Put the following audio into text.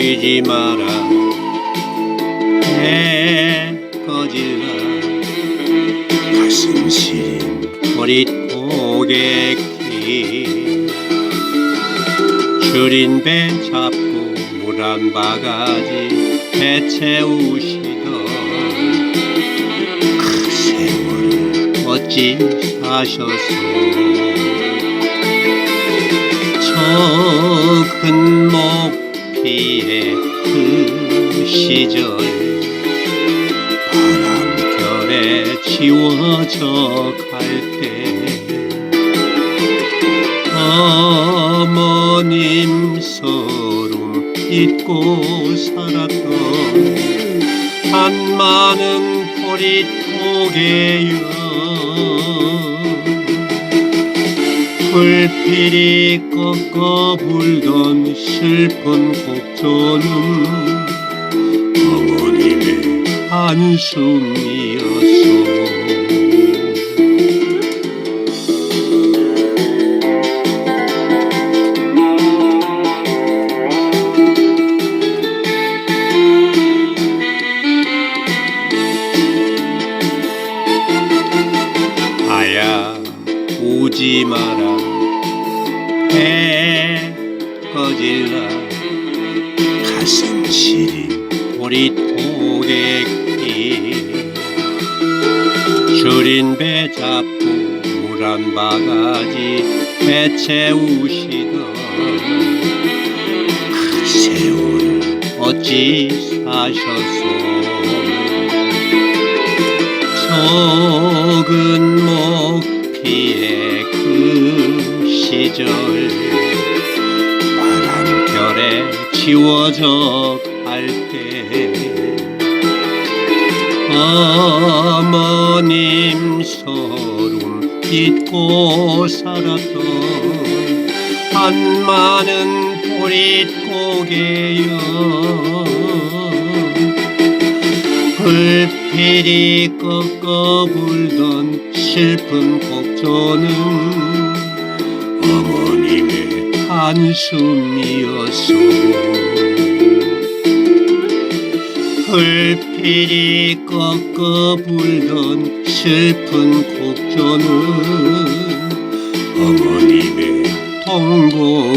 우지 마라. 해 꺼질라 가슴 시린 머릿고개길 줄인 배 잡고 물 한 바가지 배 채우시던 그 세월을 어찌 사셔서 저큰 목 피의 그 시절. 바람결에 지워져 갈 때 어머님 서름 잊고 살았던 한 많은 보릿고개여 불필이 꺾어 불던 슬픈 곡조는 어머님의 한숨이었어 아야 우지 마라 배 꺼질라 가슴 시린 보릿고개길 줄인 배 잡고 물한 바가지 배 채우시던 그 세월 어찌 사셨소? 적은 목피의 그 시절 지워져 갈 때 어머님 서름 잊고 살았던 한 많은 보릿고개여 불필이 꺾어 불던 슬픈 곡조는 어머님의 한숨이었소 불필이 꺾어 불던 슬픈 곡조는 어머님의 통곡이었소